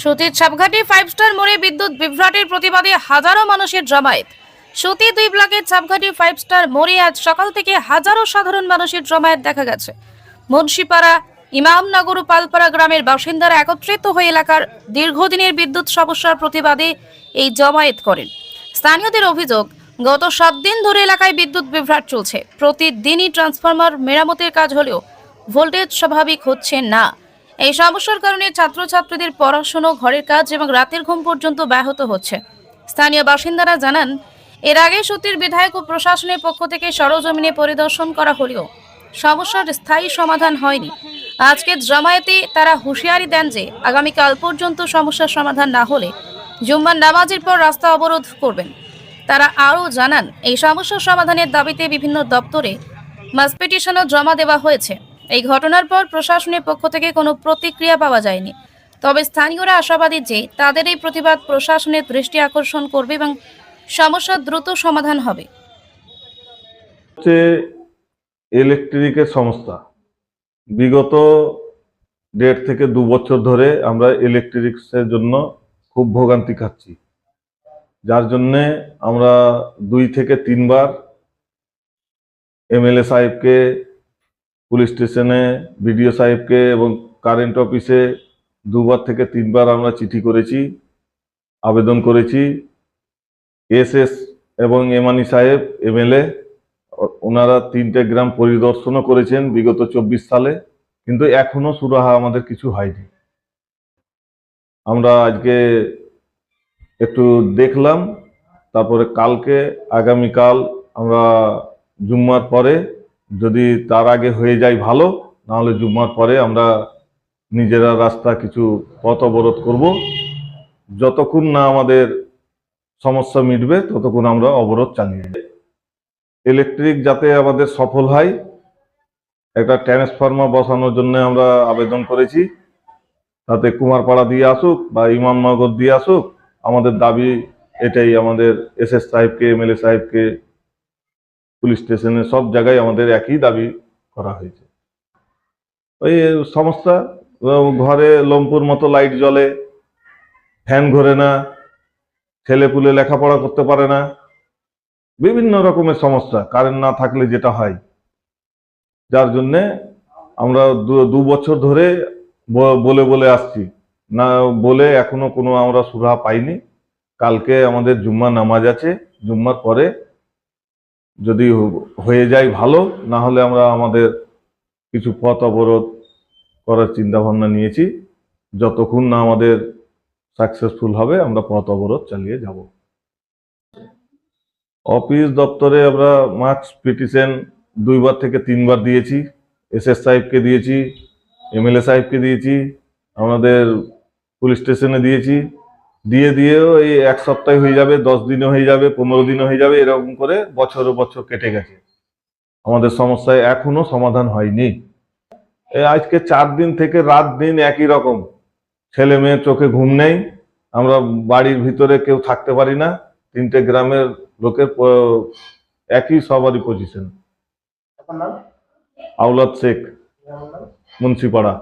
সুতির ছাপঘাটি five star মোড়ে বিদ্যুৎ বিভ্রাটের প্রতিবাদে হাজারো মানুষের জমায়েত। সুতি দুই ব্লকের ছাপঘাটি ফাইভ স্টার মোড়ে আজ সকাল থেকে হাজারো সাধারণ মানুষের জমায়েত দেখা গেছে। মুন্সিপাড়া, ইমামনগর পালপাড়া গ্রামের বাসিন্দারা একত্রিত হয়ে এলাকার দীর্ঘদিনের বিদ্যুৎ সমস্যার প্রতিবাদে এই জমায়েত করেন। স্থানীয়দের অভিযোগ, গত সাত দিন ধরে এলাকায় বিদ্যুৎ বিভ্রাট চলছে। প্রতিদিনই ট্রান্সফরমার মেরামতের কাজ হলেও ভোল্টেজ স্বাভাবিক হচ্ছে না। এই সমস্যার কারণে ছাত্রছাত্রীদের পড়াশুনো, ঘরের কাজ এবং রাতের ঘুম পর্যন্ত ব্যাহত হচ্ছে। স্থানীয় বাসিন্দারা জানান, এর আগে সতীর বিধায়ক ও প্রশাসনের পক্ষ থেকে সরজমিনে পরিদর্শন করা হলেও সমস্যার স্থায়ী সমাধান হয়নি। আজকে জামায়াতে তারা হুঁশিয়ারি দেন যে আগামীকাল পর্যন্ত সমস্যার সমাধান না হলে জুম্মার নামাজের পর রাস্তা অবরোধ করবেন। তারা আরও জানান, এই সমস্যার সমাধানের দাবিতে বিভিন্ন দপ্তরে মাস পিটিশনও জমা দেওয়া হয়েছে। এই ঘটনার পর প্রশাসনের পক্ষ থেকে কোনো প্রতিক্রিয়া পাওয়া যায়নি। তবে স্থানীয়রা আশাবাদী যে তাদের এই প্রতিবাদ প্রশাসনের দৃষ্টি আকর্ষণ করবে এবং সমস্যা দ্রুত সমাধান হবে। ইলেকট্রিকের সংস্থা বিগত দেড় থেকে দু বছর ধরে আমরা ইলেকট্রিক্সের জন্য খুব ভোগান্তি খাচ্ছি। যার জন্যে আমরা দুই থেকে তিনবার এমএলএ সাহেবকে পুলিশ স্টেশনে বিডিও সাহেবকে এবং কারেন্ট অফিসে দুবার থেকে তিনবার আমরা চিঠি করেছি, আবেদন করেছি। এস এস এবং এমানি সাহেব, এমএলএ, ওনারা তিনটে গ্রাম পরিদর্শনও করেছেন বিগত চব্বিশ সালে, কিন্তু এখনও সুরাহা আমাদের কিছু হয়নি। আমরা আজকে একটু দেখলাম, তারপরে কালকে, আগামীকাল আমরা জুম্মার পরে যদি তার আগে হয়ে যায় ভালো, নাহলে জুম্মার পরে আমরা নিজেরা রাস্তা কিছু পথ অবরোধ করব। যতক্ষণ না আমাদের সমস্যা মিটবে, ততক্ষণ আমরা অবরোধ চালিয়ে যাব ইলেকট্রিক যাতে আমাদের সফল হয়, একটা ট্রান্সফর্মার বসানোর জন্য আমরা আবেদন করেছি। তাতে কুমারপাড়া দিয়ে আসুক বা ইমামনগর দিয়ে আসুক, আমাদের দাবি এটাই, আমাদের এস এস সাহেবকে, এমএলএ সাহেবকে পুলিশ স্টেশনে সব জায়গায় আমাদের একই দাবি করা হয়েছে। ওই সমস্যা, ঘরে লম্পুর মতো লাইট জ্বলে, ফ্যান ঘোরে না ছেলে পুলে লেখাপড়া করতে পারে না, বিভিন্ন রকমের সমস্যা, কারেন্ট না থাকলে যেটা হয়। যার জন্যে আমরা দু- বছর ধরে বলে বলে আসছি। না, বলে এখনও কোনো আমরা সুরাহা পাইনি। কালকে আমাদের জুম্মা নামাজ আছে। জুম্মার পরে যদি হয়ে যায় ভালো, না হলে আমরা আমাদের কিছু পথ অবরোধ করার চিন্তা ভাবনা নিয়েছি। যতক্ষণ না আমাদের সাকসেসফুল হবে, আমরা পথ অবরোধ চালিয়ে যাব। অফিস দপ্তরে আমরা মার্কস পিটিশন দুইবার থেকে তিনবার দিয়েছি। এসএস সাহেবকে দিয়েছি এমএলএ সাহেবকে দিয়েছি, আমাদের পুলিশ স্টেশনে দিয়েছি। দিয়ে দিয়েও এই এক সপ্তাহে হয়ে যাবে দশ দিনে হয়ে যাবে পনেরো দিনে হয়ে যাবে এরকম করে বছর বছর কেটে গেছে। আমাদের সমস্যায় এখনও সমাধান হয়নি। এই আজকে চার দিন থেকে রাত দিন একই রকম। ছেলে মেয়ে চোখে ঘুম নেই আমরা বাড়ির ভিতরে কেউ থাকতে পারি না তিনটে গ্রামের লোকের একই সবারই পজিশন আউলাদ শেখ মুন্সিপাড়া।